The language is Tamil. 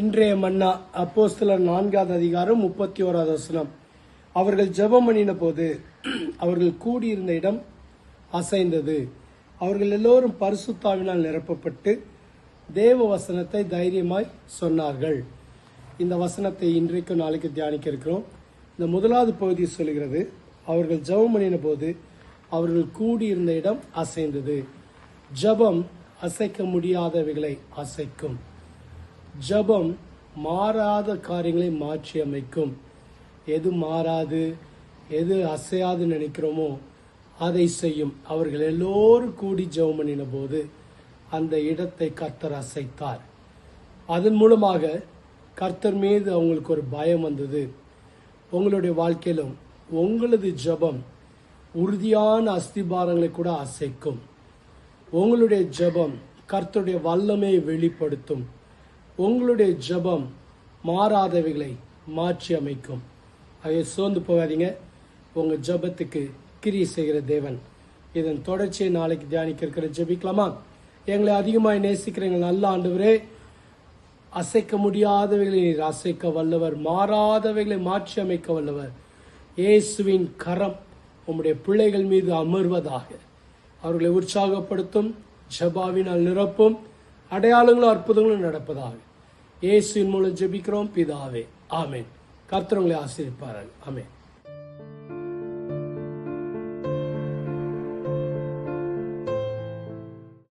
இன்றைய மன்னா அப்போஸ்தலர் நான்காவது அதிகாரம் முப்பத்தி ஓராவது வசனம். அவர்கள் ஜெபம் பண்ணின போது அவர்கள் கூடியிருந்த இடம் அசைந்தது. அவர்கள் எல்லோரும் பரிசுத்தாவினால் நிரப்பப்பட்டு தேவ வசனத்தை தைரியமாய் சொன்னார்கள். இந்த வசனத்தை இன்றைக்கும் நாளைக்கு தியானிக்க இருக்கிறோம். இந்த முதலாவது பகுதி சொல்கிறது அவர்கள் ஜெபம் பண்ணின போது அவர்கள் கூடியிருந்த இடம் அசைந்தது. ஜெபம் அசைக்க முடியாதவைகளை அசைக்கும். ஜெபம் மாறாத காரியங்களை மாற்றி அமைக்கும். எது மாறாது எது அசையாது நினைக்கிறோமோ அதை செய்யும். அவர்கள் எல்லோரும் கூடி ஜெபம் பண்ணின போது அந்த இடத்தை கர்த்தர் அசைத்தார். அதன் மூலமாக கர்த்தர் மீது அவங்களுக்கு ஒரு பயம் வந்தது. உங்களுடைய வாழ்க்கையிலும் உங்களது ஜெபம் உறுதியான அஸ்திபாரங்களை கூட அசைக்கும். உங்களுடைய ஜெபம் கர்த்தருடைய வல்லமையை வெளிப்படுத்தும். உங்களுடைய ஜெபம் மாறாதவைகளை மாற்றி அமைக்கும். அதை சோர்ந்து போகாதீங்க. உங்கள் ஜெபத்துக்கு கிரி செய்கிற தேவன். இதன் தொடர்ச்சியை நாளைக்கு தியானிக்க இருக்கிற ஜெபிக்கலாமா? எங்களை அதிகமாக நேசிக்கிற எங்கள் நல்ல ஆண்டவரே அசைக்க முடியாதவைகளை நீர் அசைக்க வல்லவர் மாறாதவைகளை மாற்றி அமைக்க வல்லவர். இயேசுவின் கரம் உம்முடைய பிள்ளைகள் மீது அமர்வதாக. அவர்களை உற்சாகப்படுத்தும் ஜபாவினால் நிரப்பும் அடையாளங்களும் அற்புதங்களும் நடப்பதாக. இயேசுவின் மூலம் ஜெபிக்கிறோம் பிதாவே. ஆமேன். கர்த்தர் ஆசிரிப்பார்கள் ஆமேன்.